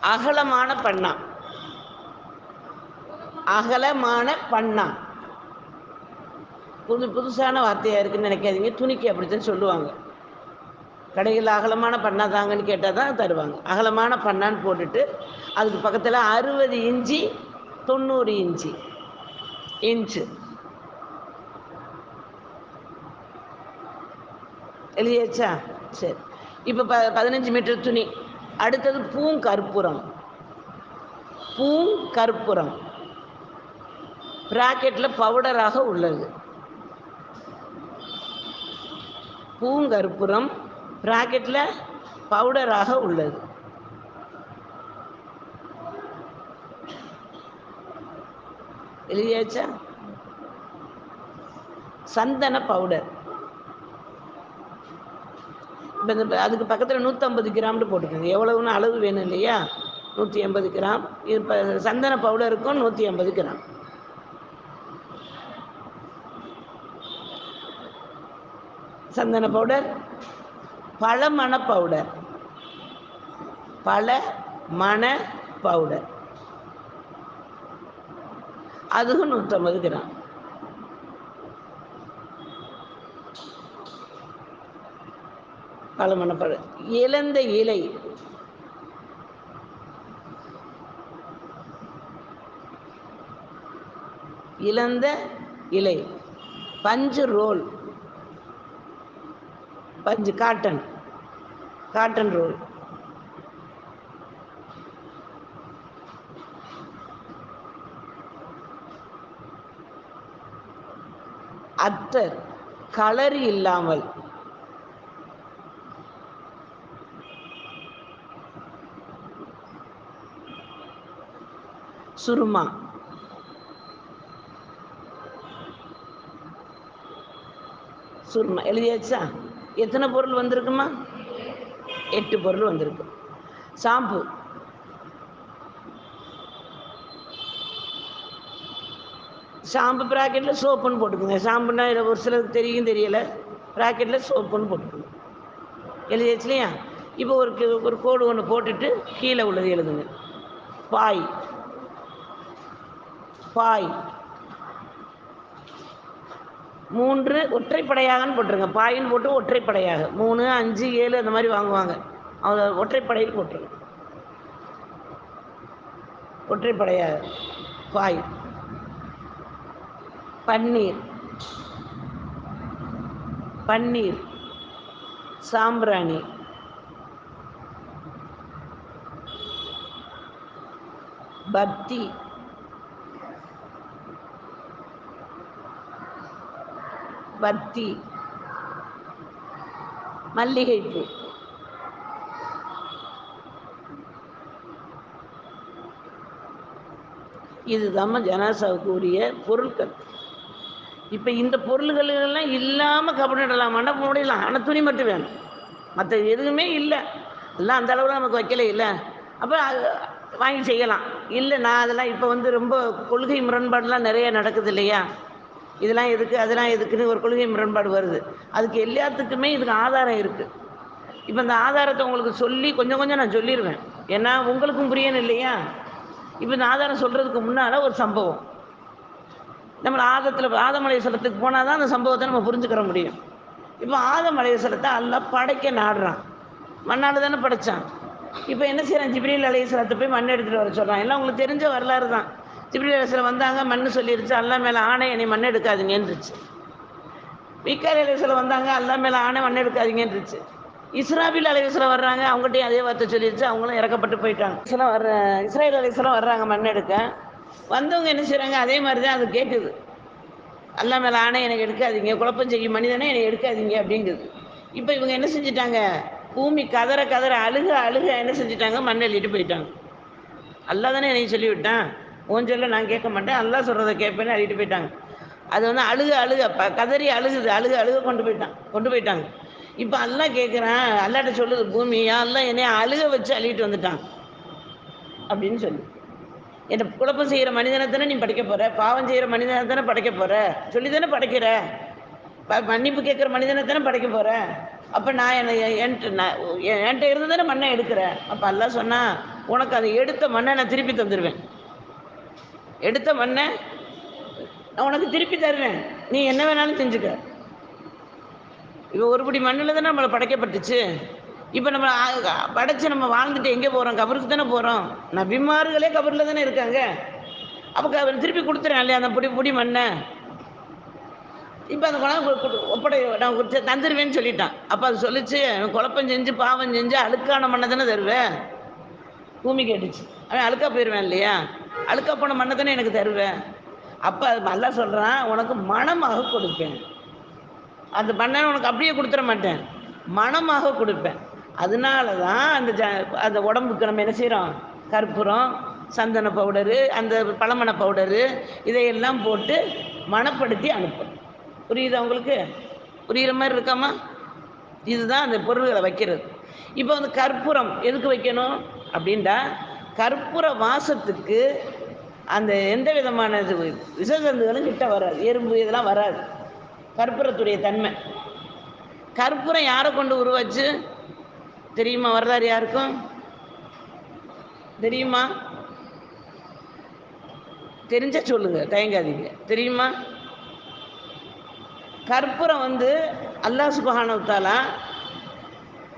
அகலமான பண்ணா. அகலமான பண்ணா. புது புதுசான வார்த்தையாக இருக்குன்னு நினைக்காதீங்க. துணிக்கு அப்படித்தான் சொல்லுவாங்க. கடையில் அகலமான பண்ணா தாங்கன்னு கேட்டால் தான் தருவாங்க. அகலமான பண்ணான்னு போட்டுட்டு அதுக்கு பக்கத்தில் அறுபது இன்ச்சு தொண்ணூறு இன்ச்சு இன்ச்சு. எழுதியாச்சா? சரி. இப்போ ப பதினஞ்சு மீட்டர் துணி. அடுத்தது பூங்கற்பூரம் பூங்கற்பூரம் ப்ராக்கெட்டில் பவுடராக உள்ளது. பூங்கற்பூரம் ப்ராக்கெட்டில் பவுடராக உள்ளது. எழுதியாச்சா? சந்தன பவுடர் அதுக்கு பக்கத்தில் நூற்றம்பது கிராம்னு போட்டுக்கோங்க. எவ்வளவுன்னு அளவு வேணும் இல்லையா? நூற்றி எண்பது கிராம். இப்போ சந்தன பவுடருக்கும் நூற்றி ஐம்பது கிராம். சந்தன பவுடர் பழமண பவுடர். பழ மண பவுடர். அதுவும் நூற்றம்பது கிராம். பழமண பண்ணப்படுது. இழந்த இலை. இழந்த இலை. பஞ்சு ரோல். பஞ்சு காட்டன். Cotton roll. அத்தர் கலர் இல்லாமல். சுருமா. சுருமா. எழுதியாச்சா? எத்தனை பொருள் வந்திருக்குமா? எட்டு பொருள் வந்திருக்கு. ஷாம்பு. ஷாம்பு ப்ராக்கெட்டில் சோப்புன்னு போட்டுக்குங்க. ஷாம்புன்னா இதில் ஒரு சிலருக்கு தெரியும் தெரியலை. ப்ராக்கெட்டில் சோப்புன்னு போட்டுக்குங்க. எழுதியாச்சு இல்லையா? இப்போ ஒரு ஒரு கோடு ஒன்று போட்டுட்டு கீழே உள்ளது எழுதுங்க. பாய். பாய். மூன்று ஒற்றைப்படையாகன்னு போட்டுருங்க. பாயின்னு போட்டு ஒற்றைப்படையாக. மூணு அஞ்சு ஏழு அந்த மாதிரி வாங்குவாங்க. அவங்க ஒற்றைப்படையில் போட்டுருங்க. ஒற்றைப்படையாக. பாய். பன்னீர். பன்னீர். சாம்பிராணி. பத்தி. பத்தி மல்லிகைப்பூ இதுதான் ஜனாசாவுக்கு உரிய பொருட்கள். இப்போ இந்த பொருள்களெல்லாம் இல்லாமல் கபடிடலாம் மண்டபம் முடியலாம் ஆனால் துணி மட்டும் வேணும். மற்ற எதுவுமே இல்லை. எல்லாம் அந்த அளவில் நமக்கு வைக்கல இல்லை. அப்போ அது வாங்கி செய்யலாம். இல்லை நான் அதெல்லாம் இப்போ வந்து ரொம்ப கொள்கை முரண்பாடுலாம் நிறைய நடக்குது இல்லையா? இதெல்லாம் எதுக்கு அதெல்லாம் எதுக்குன்னு ஒரு கொள்கை முரண்பாடு வருது. அதுக்கு எல்லாத்துக்குமே இதுக்கு ஆதாரம் இருக்குது இப்போ இந்த ஆதாரத்தை உங்களுக்கு சொல்லி கொஞ்சம் கொஞ்சம் நான் சொல்லிடுவேன் ஏன்னா உங்களுக்கும் புரியணும் இல்லையா? இப்போ இந்த ஆதாரம் சொல்கிறதுக்கு முன்னால் ஒரு சம்பவம். நம்ம ஆதத்தில் ஆதமலையசலத்துக்கு போனால் தான் அந்த சம்பவத்தை நம்ம புரிஞ்சுக்கிற முடியும். இப்போ ஆதமலையசலத்தை எல்லாம் படைக்க நாடுறான். மண்ணால் தானே படைச்சான். இப்போ என்ன செய்கிறான் ஜிப்ரீல் அலையசலத்தை போய் மண் எடுத்துகிட்டு வர சொல்கிறான் எல்லாம் உங்களுக்கு தெரிஞ்ச வரலாறு தான். ஜிப்ரீல் அலையசலம் வந்தாங்க மண் சொல்லிருச்சு அல்லா மேலே ஆணை என்னை மண் எடுக்காதீங்கன்றுச்சு. விக்காரி அலையசலம் வந்தாங்க அல்லா மேலே ஆணை மண் எடுக்காதீங்கன்றுச்சு. இஸ்ராபில் அலைவசலம் வர்றாங்க அவங்ககிட்டயும் அதே வார்த்தை சொல்லிடுச்சு அவங்களும் இறக்கப்பட்டு போயிட்டாங்க. இஸ்லாம் வர்ற இஸ்ராயல் அலைவசலம் வர்றாங்க மண் எடுக்க. வந்தவங்க என்ன செய்கிறாங்க அதே மாதிரி தான் அது கேட்குது அல்லா மேலே ஆணை எனக்கு எடுக்காதீங்க குழப்பம் செய்யும் மனிதனே என்னை எடுக்காதீங்க அப்படிங்குது. இப்போ இவங்க என்ன செஞ்சிட்டாங்க? பூமி கதற கதற அழுக அழுக என்ன செஞ்சிட்டாங்க? மண் அள்ளிட்டு போயிட்டாங்க. அல்லா தானே என்னை சொல்லிவிட்டான்? விட்டான் உன் சொல்ல நான் கேட்க மாட்டேன். அல்லா சொல்கிறத கேட்பேன்னு அள்ளிட்டு போயிட்டாங்க. அது வந்து அழுக அழுக ப கதறி அழுகுது. அழுக அழுக கொண்டு போயிட்டான் கொண்டு போயிட்டாங்க. இப்போ எல்லாம் கேட்குறான் அல்லாட்ட சொல்லுது பூமி எல்லாம் என்னைய அழுக வச்சு அழுகிட்டு வந்துட்டான். அப்படின்னு சொல்லி. என்னை குழப்பம் செய்கிற மனிதனை தானே நீ படைக்க போகிற பாவம் செய்கிற மனிதனை தானே படைக்க போகிற சொல்லி தானே படைக்கிற? ப- மன்னிப்பு கேட்குற மனிதனை தானே படைக்க போகிற அப்போ நான் என்னை என்கிட்ட நான் என்- என்கிட்ட இருந்து தானே மண்ணை எடுக்கிறேன். அப்போ எல்லாம் சொன்னால் உனக்கு அதை எடுத்த மண்ணை நான் திருப்பி தந்துடுவேன் எடுத்த மண்ணை நான் உனக்கு திருப்பி தருவேன் நீ என்ன வேணாலும் செஞ்சுக்க. இப்போ ஒருபடி மண்ணில் தானே நம்மளை படைக்கப்பட்டுச்சு. இப்போ நம்ம படைச்சு நம்ம வாழ்ந்துட்டு எங்கே போகிறோம் கபருக்கு தானே போகிறோம் நபிமார்களே கபரில் தானே இருக்காங்க. அப்போ அவர் திருப்பி கொடுத்துறேன் இல்லையா அந்த பொடி பொடி மண்ணை? இப்போ அந்த குழந்தை ஒப்படை நான் தந்துடுவேன்னு சொல்லிட்டான். அப்போ அது சொல்லிச்சு குழப்பம் செஞ்சு பாவம் செஞ்சு அழுக்கான மண்ணை தானே தருவேன் பூமி கேட்டுச்சு. அவன் அழுக்கா போயிடுவேன் இல்லையா? அழுக்க போன மண்ணை தானே எனக்கு தருவேன். அப்போ அது நல்லா சொல்கிறான் உனக்கு மனமாக கொடுப்பேன். அந்த மண்ணை உனக்கு அப்படியே கொடுத்துட மாட்டேன். மனமாக கொடுப்பேன். அதனால தான் அந்த ஜ அந்த உடம்புக்கு நம்ம என்ன செய்கிறோம் கற்பூரம் சந்தன பவுடரு அந்த பழமண பவுடரு இதையெல்லாம் போட்டு மணப்படுத்தி அனுப்பும் புரியுதா உங்களுக்கு? புரியுற மாதிரி இருக்காமா? இதுதான் அந்த பொருள்களை வைக்கிறது. இப்போ வந்து கற்பூரம் எதுக்கு வைக்கணும்? அப்படின்டா கற்பூர வாசத்துக்கு அந்த எந்த விதமான இது விஷஜந்துகளும் கிட்ட வராது. எறும்பு இதெல்லாம் வராது. கற்பூரத்துடைய தன்மை. கற்பூரம் யாரை கொண்டு உருவாச்சு? தெரியுமா? வரலாறு யாருக்கும்? தெரியுமா? தெரிஞ்ச சொல்லுங்க தயங்காதீங்க. தெரியுமா? கற்பூரம் வந்து அல்லாஹ் சுபஹானவத்தாலா தஆலா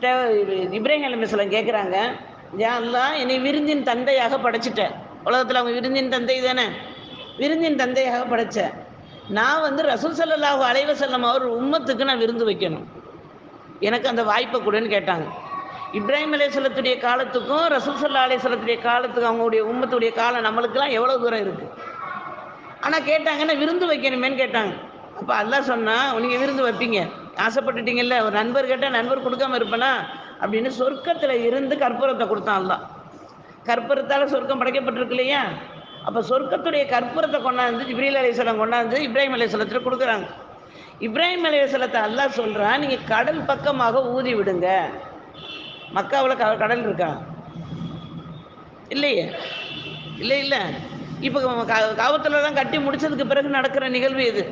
ட- இப்ராஹிம் அலிஸ்லாம் கேட்குறாங்க யா தான் என்னை விருந்தின் தந்தையாக படைச்சிட்ட. உலகத்தில் அவங்க விருந்தின் தந்தை தானே? விருந்தின் தந்தையாக படைத்தேன் நான் வந்து ரசூல் ஸல்லல்லாஹு அலைஹி அவர் உம்மத்துக்கு நான் விருந்து வைக்கணும். எனக்கு அந்த வாய்ப்பை கொடுன்னு கேட்டாங்க. இப்ராஹிம் அலேசலத்துடைய காலத்துக்கும் ரசூல் ஸல்லல்லாஹு அலைஹி காலத்துக்கும் அவங்களுடைய உம்மத்துடைய காலம் நம்மளுக்கெல்லாம் எவ்வளோ தூரம் இருக்குது ஆனால் கேட்டாங்கன்னா விருந்து வைக்கணுமேன்னு கேட்டாங்க. அப்போ அதெல்லாம் சொன்னால் நீங்கள் விருந்து வைப்பீங்க. ஆசைப்பட்டுட்டீங்கல்ல ஒரு நண்பர் கேட்டால் நண்பர் கொடுக்காம இருப்பேனா? அப்படின்னு சொர்க்கத்தில் இருந்து கற்பூரத்தை கொடுத்தான் கற்பூரத்தால் சொர்க்கம் படைக்கப்பட்டிருக்கு இல்லையா? அப்போ சொர்க்கத்துடைய கற்பூரத்தை கொண்டாந்து ஜிப்ரீல் அலைஹிஸ்ஸலாம் கொண்டாந்து இப்ராஹிம் அலைஹிஸ்ஸலத்தில் கொடுக்குறாங்க. இப்ராஹிம் அலைஹிஸ்ஸலத்தை அல்லா சொல்கிறான் நீங்கள் கடல் பக்கமாக ஊதி விடுங்க. மக்காவில் க கடல் இருக்கா? இல்லையே. இல்லை இல்லை. இப்போ காவத்தில் தான் கட்டி முடிச்சதுக்கு பிறகு நடக்கிற நிகழ்வு இது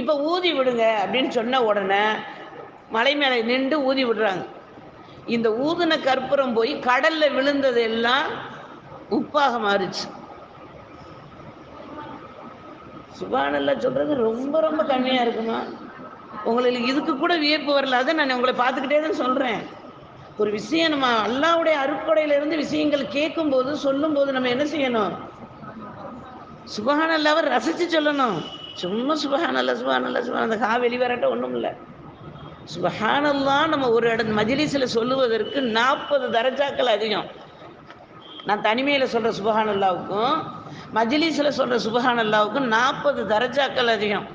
இப்போ ஊதி விடுங்க அப்படின்னு சொன்ன உடனே மலை மேலே நின்று ஊதி விடுறாங்க. இந்த ஊதின கற்பூரம் போய் கடல்ல விழுந்தது எல்லாம் உப்பாக மாறுச்சு. சுபானல்ல சொல்றது ரொம்ப ரொம்ப கம்மியா இருக்குமா? உங்களுக்கு இதுக்கு கூட வியப்பு வரல. அதை நான் உங்களை பார்த்துக்கிட்டே தான் சொல்றேன். ஒரு விஷயம் நம்ம அல்லாவுடைய அருப்படையில இருந்து விஷயங்கள் சொல்லும் சொல்லும்போது நம்ம என்ன செய்யணும்? சுபஹானல்லாவை ரசிச்சு சொல்லணும். சும்மா சுபஹானல்லா அல்ல சுபஹான் அந்த கா வெளிவரட்ட ஒன்றும் இல்லை சுபஹானல்லாம் நம்ம ஒரு இடம் மஜிலிஸில் சொல்லுவதற்கு நாற்பது தரஜாக்கள் அதிகம். நான் தனிமையில் சொல்கிற சுபஹானல்லாவுக்கும் மஜிலிஸில் சொல்கிற சுபஹானல்லாவுக்கும் நாற்பது தரஜாக்கள் அதிகம்.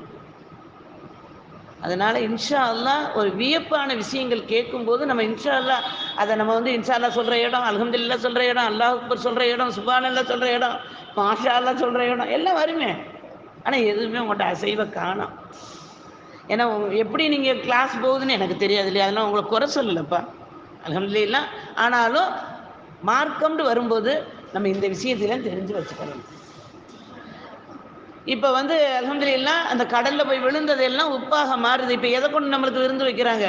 அதனால் இன்ஷா அல்லாஹ் ஒரு வியப்பான விஷயங்கள் கேட்கும்போது நம்ம இன்ஷா அல்லாஹ் அதை நம்ம வந்து இன்ஷா சொல்கிற இடம் அல்ஹம்துலில்லாஹ் சொல்கிற இடம் அல்லாஹ் அக்பர் சொல்கிற இடம் சுபானல்லா சொல்கிற இடம் மாஷா அல்லா சொல்கிற இடம் எல்லாம் வருமே. ஆனால் எதுவுமே உங்கள்கிட்ட அசைவ காணோம். ஏன்னா எப்படி நீங்கள் கிளாஸ் போகுதுன்னு எனக்கு தெரியாது இல்லையா? அதெல்லாம் உங்களை குறை சொல்லலப்பா. அல்ஹம்துலில்லாஹ் ஆனாலும் மார்க்கம்னு வரும்போது நம்ம இந்த விஷயத்திலாம் தெரிஞ்சு வச்சுக்கணும். இப்போ வந்து அல்ஹம்துலில்லாஹ் அந்த கடலில் போய் விழுந்ததெல்லாம் உப்பாக மாறுது. இப்போ எதை கொண்டு நம்மளுக்கு விருந்து வைக்கிறாங்க?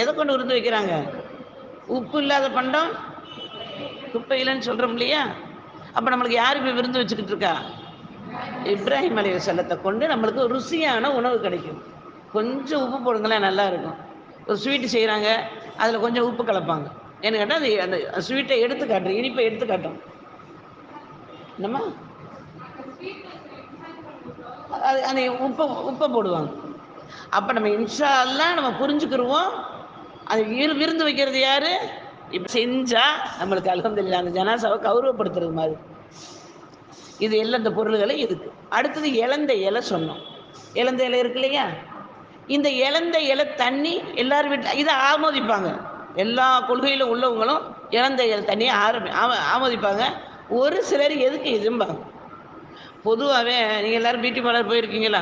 எதை கொண்டு விருந்து வைக்கிறாங்க? உப்பு இல்லாத பண்டம்? குப்பை இல்லைன்னு சொல்கிறோம் இல்லையா? அப்போ நம்மளுக்கு யார் இப்போ விருந்து வச்சுக்கிட்டு இருக்கா? இப்ராஹிம் அலைஹி செல்லத்தை கொண்டு நம்மளுக்கு ருசியான உணவு கிடைக்கும். கொஞ்சம் உப்பு போடுங்களேன் நல்லா இருக்கும். ஒரு ஸ்வீட்டு செய்கிறாங்க அதில் கொஞ்சம் உப்பு கலப்பாங்க. ஏன்னு கேட்டால் அது அந்த ஸ்வீட்டை எடுத்து காட்டும் இனிப்பை எடுத்து காட்டும். என்னம்மா? அது அந்த உப்பை உப்பை போடுவாங்க. அப்போ நம்ம இன்ஷா எல்லாம் நம்ம புரிஞ்சுக்கிருவோம். அது இரு விருந்து வைக்கிறது யாரு? இப்போ செஞ்சால் நம்மளுக்கு அல்ஹம்துலில்லாஹ் அந்த ஜனாசாவை கௌரவப்படுத்துறது மாதிரி. இது எல்லாம் இந்த பொருள்களை இதுக்கு அடுத்தது இழந்த இலை சொன்னோம். இழந்த இலை இருக்கு இல்லையா? இந்த இழந்த இலை தண்ணி எல்லாரும் வீட்டில் இதை ஆமோதிப்பாங்க. எல்லா கொள்கையில் உள்ளவங்களும் இழந்த இலை தண்ணியை ஆரம்பி ஆமோதிப்பாங்க. ஒரு சிலர் எதுக்கு இதும்பாங்க பொதுவாகவே நீங்கள் எல்லாரும் பியூட்டி பார்லர் போயிருக்கீங்களா?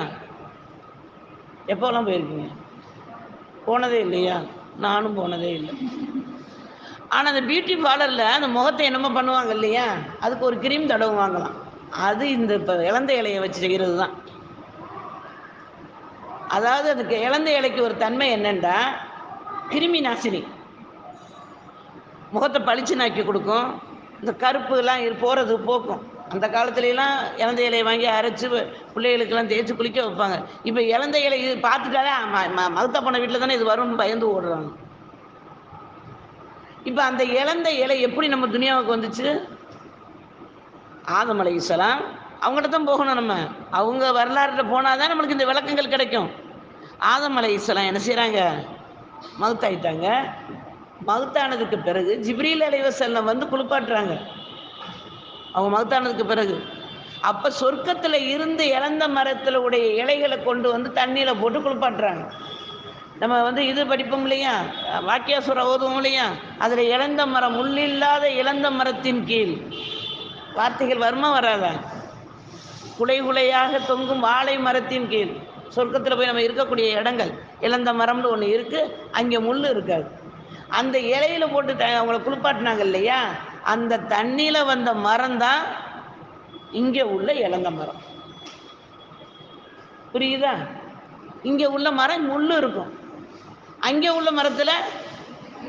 எப்போலாம் போயிருக்கீங்க? போனதே இல்லையா? நானும் போனதே இல்லை. ஆனால் அந்த பியூட்டி பார்லரில் அந்த முகத்தை என்னமோ பண்ணுவாங்க இல்லையா? அதுக்கு ஒரு க்ரீம் தடவுவாங்களாம் அது இந்த இப்போ இளந்த இலையை வச்சு செய்கிறது தான் அதாவது அதுக்கு இளந்த இலைக்கு ஒரு தன்மை என்னென்னா கிருமி நாசினி. முகத்தை பளிச்சுனாக்கி கொடுக்கும். இந்த கருப்புலாம் போகிறது போக்கும். அந்த காலத்துலலாம் இலந்த இலையை வாங்கி அரைச்சி பிள்ளைகளுக்கெல்லாம் தேய்ச்சி குளிக்க வைப்பாங்க. இப்போ இலந்த இலை இது பார்த்துட்டாலே ம- ம- போன வீட்டில் தானே இது வரும்னு பயந்து ஓடுறாங்க. இப்போ அந்த இலந்த இலை எப்படி நம்ம துனியாவுக்கு வந்துச்சு? ஆதம் அலைஹிஸ்ஸலாம் அவங்ககிட்ட தான் போகணும் நம்ம. அவங்க வரலாறுல போனால் தான் நம்மளுக்கு இந்த விளக்கங்கள் கிடைக்கும். ஆதம் அலைஹிஸ்ஸலாம் என்ன செய்கிறாங்க மகுத்தாயிட்டாங்க மகத்தானதுக்கு பிறகு ஜிப்ரீல் அலைவசல்லம் வந்து குளிப்பாட்டுறாங்க. அவங்க மகத்தானதுக்கு பிறகு. அப்போ சொர்க்கத்தில் இருந்து இழந்த மரத்தில் உடைய இலைகளை கொண்டு வந்து தண்ணியில் போட்டு குளிப்பாட்டுறாங்க. நம்ம வந்து இது படிப்போம் இல்லையா? வாக்கியாசுர ஓதுவோம் இல்லையா? அதில் இழந்த மரம் முள்ளில்லாத இழந்த மரத்தின் கீழ். வார்த்தைகள் வருமா வராதா? குலை குலையாக தொங்கும் வாழை மரத்தின் கீழ். சொர்க்கத்தில் போய் நம்ம இருக்கக்கூடிய இடங்கள். இழந்த மரம்னு ஒன்று இருக்குது அங்கே முள் இருக்காது. அந்த இலையில போட்டு த அவங்கள குளிப்பாட்டினாங்க இல்லையா? அந்த தண்ணியில் வந்த மரம் தான் இங்கே உள்ள இழந்த மரம். புரியுதா? இங்கே உள்ள மரம் முள் இருக்கும். அங்கே உள்ள மரத்தில்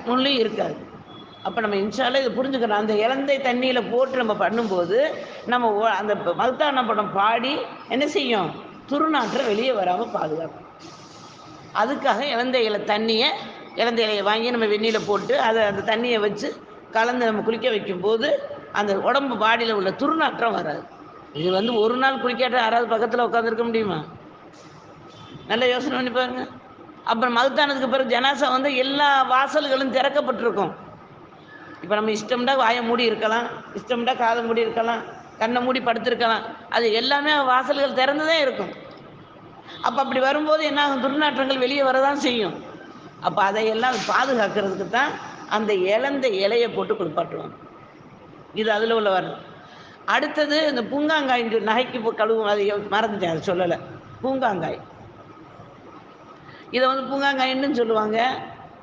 முள்ளும் இருக்காது. அப்போ நம்ம இன்ஷால்ல இது புரிஞ்சுக்கிறோம் அந்த இலந்தை தண்ணியில் போட்டு நம்ம பண்ணும்போது நம்ம ஓ- அந்த மல்தான படம் பாடி என்ன செய்யும்? துருநாற்றை வெளியே வராமல் பாதுகாக்கும். அதுக்காக இலந்தை இலை தண்ணியை இலந்தை இலையை வாங்கி நம்ம வெந்நியில் போட்டு அதை அந்த தண்ணியை வச்சு கலந்து நம்ம குளிக்க வைக்கும்போது அந்த உடம்பு பாடியில் உள்ள துருநாற்றம் வராது. இது வந்து ஒரு நாள் குளிக்காட்ட யாராவது பக்கத்தில் உட்காந்துருக்க முடியுமா? நல்ல யோசனை பண்ணி பாருங்க. அப்புறம் மதுத்தானதுக்கு பிறகு ஜனாசா வந்து எல்லா வாசல்களும் திறக்கப்பட்டிருக்கும். இப்போ நம்ம இஷ்டம்டா வாயை மூடி இருக்கலாம் இஷ்டம்டா காதை மூடி இருக்கலாம் கண்ணை மூடி படுத்திருக்கலாம். அது எல்லாமே வாசல்கள் திறந்து தான் இருக்கும். அப்போ அப்படி வரும்போது என்ன ஆகும்? துர்நாற்றங்கள் வெளியே வரதான் செய்யும். அப்போ அதையெல்லாம் பாதுகாக்கிறதுக்கு தான் அந்த இலந்த இலையை போட்டு குளிப்பாட்டுவாங்க இது அதில் உள்ள வரணும் அடுத்தது இந்த பூங்காங்காய் நகைக்கு கழுவும் அது மறந்துட்டேன் அது சொல்லலை. பூங்காங்காய். இதை வந்து பூங்காங்காயின்னு சொல்லுவாங்க.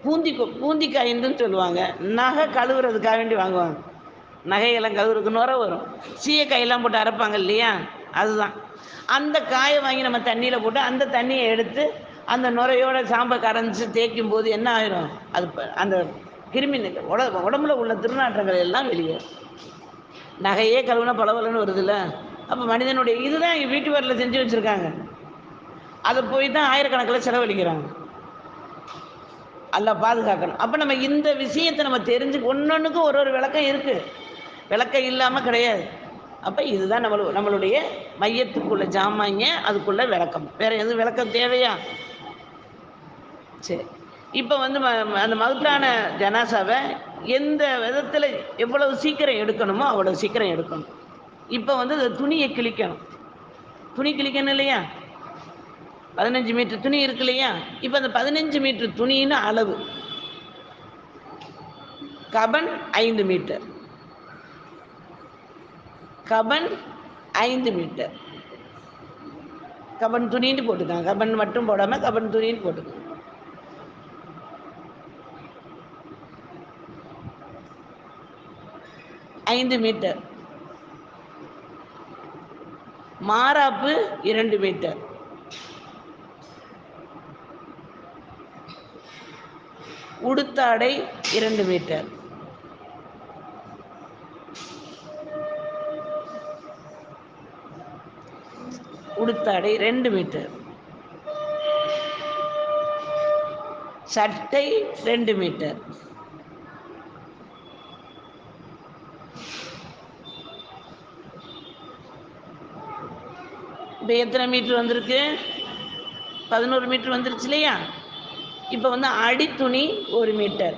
பூந்தி பூந்திக்காய் பூந்திக்காயின்னு சொல்லுவாங்க. நகை கழுவுறதுக்காக வேண்டி வாங்குவாங்க. நகையெல்லாம் கழுவுறதுக்கு நுர வரும். சீயக்காயெல்லாம் போட்டு அரைப்பாங்க இல்லையா? அதுதான். அந்த காயை வாங்கி நம்ம தண்ணியில் போட்டு அந்த தண்ணியை எடுத்து அந்த நுரையோட சாம்பை கரைஞ்சி தேய்க்கும் போது என்ன ஆயிரும்? அது அந்த கிருமி உட உடம்புல உள்ள திருநாற்றங்கள் எல்லாம் வெளியே நகையே கழுவுனா பளபளன்னு வருதுல்ல? அப்போ மனிதனுடைய இதுதான் வீட்டு வரல செஞ்சு வச்சுருக்காங்க. அதை போய் தான் ஆயிரக்கணக்கில் செலவழிக்கிறாங்க. எல்லாம் பாதுகாக்கணும். அப்போ நம்ம இந்த விஷயத்தை நம்ம தெரிஞ்சு ஒன்றொன்றுக்கும் ஒரு ஒரு விளக்கம் இருக்குது விளக்கம் இல்லாமல் கிடையாது. அப்போ இதுதான் நம்மளு நம்மளுடைய மையத்துக்குள்ள ஜாமாங்க அதுக்குள்ள விளக்கம். வேறு எதுவும் விளக்கம் தேவையா? சரி. இப்போ வந்து ம- அந்த மகத்தான ஜனாசாவை எந்த விதத்தில் எவ்வளவு சீக்கிரம் எடுக்கணுமோ அவ்வளோ சீக்கிரம் எடுக்கணும். இப்போ வந்து இந்த துணியை கிழிக்கணும். துணி கிழிக்கணும் இல்லையா? பதினஞ்சு மீட்டர் துணி இருக்கு இல்லையா? இப்போ அந்த பதினஞ்சு மீட்டர் துணின்னு அளவு. கபன் ஐந்து மீட்டர். கபன் ஐந்து மீட்டர். கபன் துணின்னு போட்டுக்காங்க. கபன் மட்டும் போடாம கபன் துணின்னு போட்டுக்காங்க. ஐந்து மீட்டர். மாறாப்பு இரண்டு மீட்டர். உடுத்தாடை இரண்டு மீட்டர். உடுத்தாடை ரெண்டு மீட்டர். சட்டை ரெண்டு மீட்டர். இப்போ எத்தனை மீட்டர் வந்திருக்கு? பதினோரு மீட்டர் வந்துருச்சு இல்லையா? இப்போ வந்து அடித்துணி ஒரு மீட்டர்.